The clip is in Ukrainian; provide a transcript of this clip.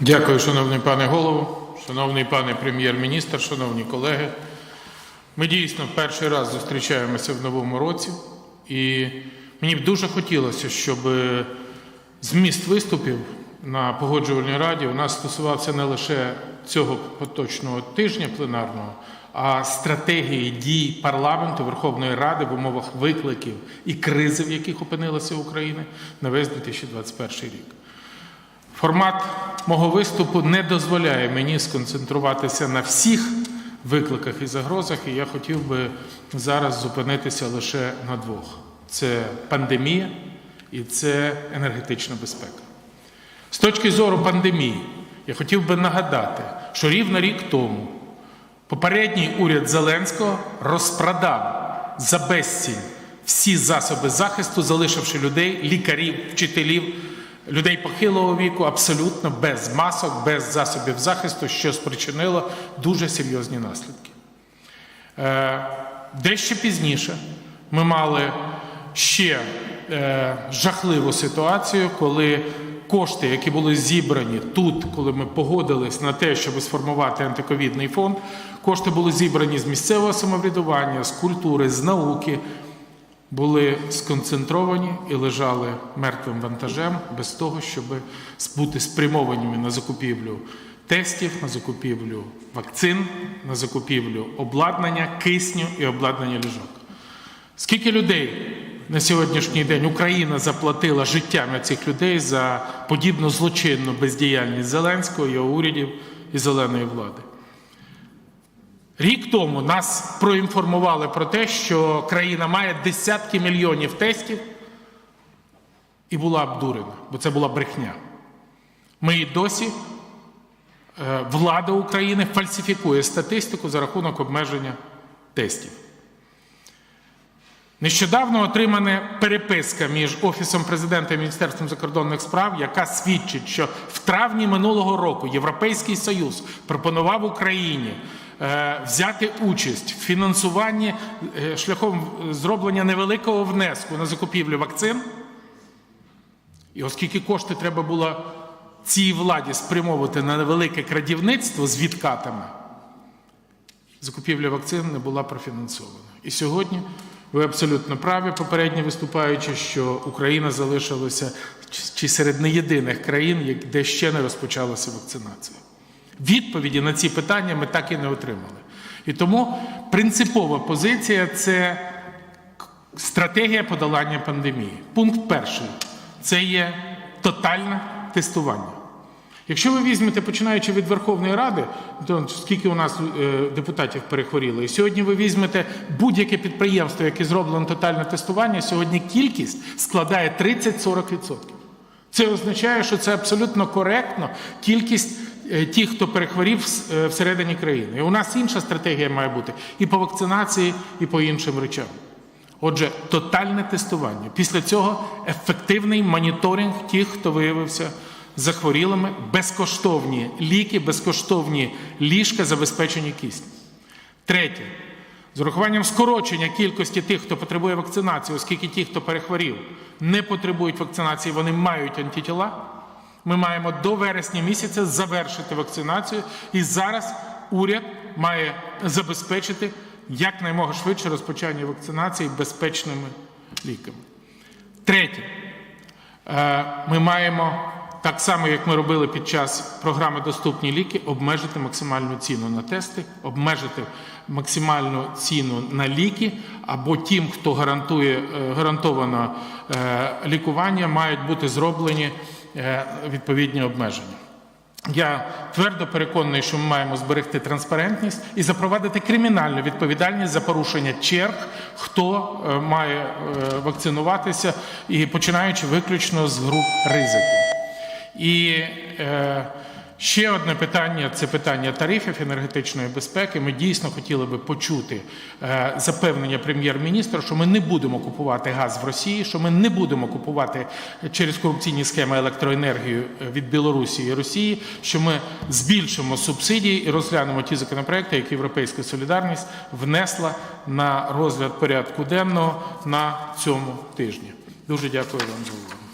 Дякую, шановний пане голово, шановний пане прем'єр-міністр, шановні колеги. Ми дійсно перший раз зустрічаємося в новому році, і мені б дуже хотілося, щоб зміст виступів на погоджувальній раді у нас стосувався не лише цього поточного тижня пленарного, а стратегії дій парламенту Верховної Ради в умовах викликів і кризи, в яких опинилася Україна на весь 2021 рік. Формат мого виступу не дозволяє мені сконцентруватися на всіх викликах і загрозах, і я хотів би зараз зупинитися лише на двох: це пандемія і це енергетична безпека. З точки зору пандемії, я хотів би нагадати, що рівно рік тому попередній уряд Зеленського розпродав за безцінь всі засоби захисту, залишивши людей, лікарів, вчителів, людей похилого віку абсолютно без масок, без засобів захисту, що спричинило дуже серйозні наслідки. Е, Дещо пізніше ми мали ще е, жахливу ситуацію, коли кошти, які були зібрані тут, коли ми погодились на те, щоб сформувати антиковідний фонд, кошти були зібрані з місцевого самоврядування, з культури, з науки, були сконцентровані і лежали мертвим вантажем без того, щоб бути спрямованими на закупівлю тестів, на закупівлю вакцин, на закупівлю обладнання, кисню і обладнання ліжок. Скільки людей на сьогоднішній день Україна заплатила життями цих людей за подібну злочинну бездіяльність Зеленського, його урядів і зеленої влади? Рік тому нас проінформували про те, що країна має десятки мільйонів тестів і була обдурена, бо це була брехня. Ми і досі, е, влада України фальсифікує статистику за рахунок обмеження тестів. Нещодавно отримана переписка між Офісом президента і Міністерством закордонних справ, яка свідчить, що в травні минулого року Європейський Союз пропонував Україні взяти участь в фінансуванні е, шляхом зроблення невеликого внеску на закупівлю вакцин. І оскільки кошти треба було цій владі спрямовувати на невелике крадівництво з відкатами, закупівля вакцин не була профінансована. І сьогодні ви абсолютно праві, попередні виступаючи, що Україна залишилася чи серед неєдиних країн, де ще не розпочалася вакцинація. Відповіді на ці питання ми так і не отримали. І тому принципова позиція це стратегія подолання пандемії. Пункт перший це є тотальне тестування. Якщо ви візьмете, починаючи від Верховної Ради, то скільки у нас е, депутатів перехворіло, і сьогодні ви візьмете будь-яке підприємство, яке зроблено тотальне тестування, сьогодні кількість складає 30-40%. Це означає, що це абсолютно коректно кількість е, тих, хто перехворів е, всередині країни. І у нас інша стратегія має бути і по вакцинації, і по іншим речам. Отже, тотальне тестування. Після цього ефективний моніторинг тих, хто виявився захворілими, безкоштовні ліки, безкоштовні ліжка, забезпечені киснем. Третє. З урахуванням скорочення кількості тих, хто потребує вакцинації, оскільки ті, хто перехворів, не потребують вакцинації, вони мають антитіла. Ми маємо до вересня місяця завершити вакцинацію, і зараз уряд має забезпечити якнаймога швидше розпочання вакцинації безпечними ліками. Третє. Е, Ми маємо так само, як ми робили під час програми Доступні ліки, обмежити максимальну ціну на тести, обмежити максимальну ціну на ліки, або тим, хто гарантує е, гарантовано е, лікування, мають бути зроблені відповідні обмеження. Я твердо переконаний, що ми маємо зберегти транспарентність і запровадити кримінальну відповідальність за порушення черг, хто е, має е, вакцинуватися, і починаючи виключно з груп ризику. І е, ще одне питання це питання тарифів енергетичної безпеки. Ми дійсно хотіли би почути е, запевнення прем'єр-міністра, що ми не будемо купувати газ в Росії, що ми не будемо купувати через корупційні схеми електроенергію від Білорусі і Росії, що ми збільшимо субсидії і розглянемо ті законопроекти, які Європейська солідарність внесла на розгляд порядку денного на цьому тижні. Дуже дякую вам за увагу.